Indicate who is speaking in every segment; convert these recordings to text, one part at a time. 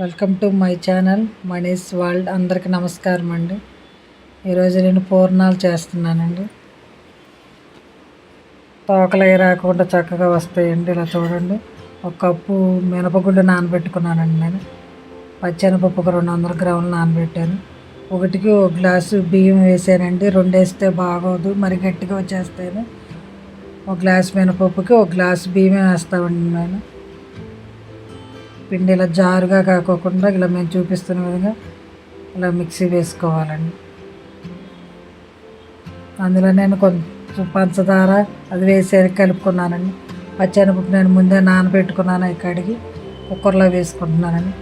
Speaker 1: Welcome to my channel Mani's world. అందరికి నమస్కారం అండి. ఈరోజు నేను పూర్ణాలు చేస్తున్నానండి. తోకలు అవి రాకుండా చక్కగా వస్తాయండి. ఇలా చూడండి. ఒక కప్పు మినపగుళ్ళు నానబెట్టుకున్నానండి నేను. పచ్చెనపప్పు ఒక రెండు వందల గ్రాములు నానబెట్టాను. ఒకటికి ఒక గ్లాసు బియ్యం వేసానండి. రెండు వేస్తే బాగోదు మరి గట్టిగా వచ్చేస్తాను ఒక గ్లాస్ మినపప్పుకి ఒక గ్లాస్ బియ్యం వేస్తామండి నేను. పిండి ఇలా జారుగా కాకోకుండా ఇలా మేము చూపిస్తున్న విధంగా ఇలా మిక్సీ వేసుకోవాలండి. అందులో నేను కొంచెం పంచదార అది వేసి కలుపుకున్నానండి. పచ్చెనపప్పు నేను ముందే నానబెట్టుకున్నాను అవి కడిగి. కుక్కర్లో వేసుకుంటున్నానండి.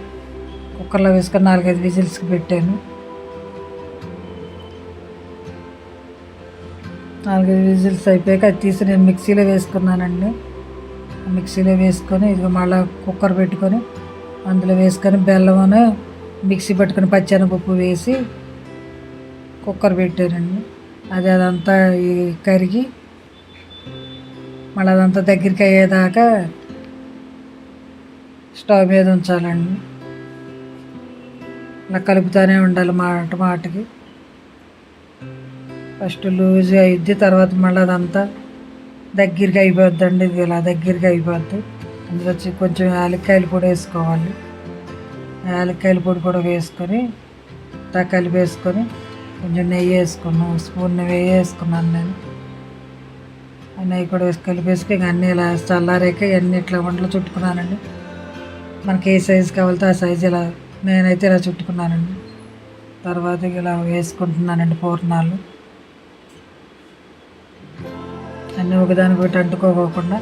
Speaker 1: కుక్కర్లో వేసుకొని నాలుగైదు విజిల్స్కి పెట్టాను. నాలుగైదు విజిల్స్ అయిపోయాక అది తీసి నేను మిక్సీలో వేసుకున్నానండి. మిక్సీలో వేసుకొని ఇది మళ్ళీ కుక్కర్ పెట్టుకొని అందులో వేసుకొని బెల్లం మిక్సీ పట్టుకొని పచ్చెనపప్పు వేసి కుక్కర్ పెట్టానండి అది అదంతా కరిగి మళ్ళీ అదంతా దగ్గరికి అయ్యేదాకా స్టవ్ మీద ఉంచాలండి. ఇలా కలుపుతూనే ఉండాలి మాట మాటకి ఫస్ట్ లూజ్ అయిద్ది తర్వాత మళ్ళీ అదంతా దగ్గరగా అయిపోద్దండి ఇది ఇలా దగ్గరగా అయిపోద్ది. అందులో వచ్చి కొంచెం యాలక్కాయల పొడి వేసుకోవాలి. యాలక్కాయల పొడి కూడా వేసుకొని తక్కలు వేసుకొని కొంచెం నెయ్యి వేసుకున్నాను స్పూన్ నెయ్యి వేసుకున్నాను నేను. ఆ నెయ్యి కూడా వేసి కలిపేసుకొని ఇంక అన్నీ ఇలా చల్లారాక ఇవన్నీ ఇట్లా వంటలు చుట్టుకున్నానండి. మనకి ఏ సైజు కావాలితే ఆ సైజు ఇలా నేనైతే ఇలా చుట్టుకున్నానండి. తర్వాత ఇలా వేసుకుంటున్నానండి పూర్ణాలు. అన్నీ ఒకదానికి ఒకటి అంటుకోకుండా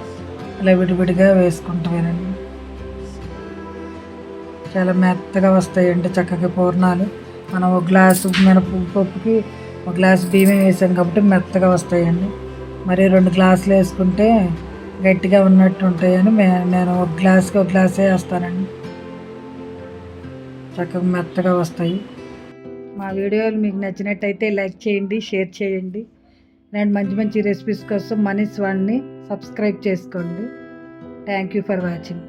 Speaker 1: అలా విడివిడిగా వేసుకుంటామేనండి చాలా మెత్తగా వస్తాయండి చక్కగా పూర్ణాలు. మనం ఒక గ్లాసు మినపప్పుకి ఒక గ్లాసు బియ్యం వేసాం కాబట్టి మెత్తగా వస్తాయండి. మరి రెండు గ్లాసులు వేసుకుంటే గట్టిగా ఉన్నట్టు ఉంటాయని మే నేను ఒక గ్లాస్కి ఒక గ్లాసే వేస్తానండి. చక్కగా మెత్తగా వస్తాయి. మా వీడియోలు మీకు నచ్చినట్టయితే లైక్ చేయండి షేర్ చేయండి. నేను మంచి మంచి రెసిపీస్ కోసం మనీస్ వాణ్ని సబ్స్క్రైబ్ చేసుకోండి. Thank you for watching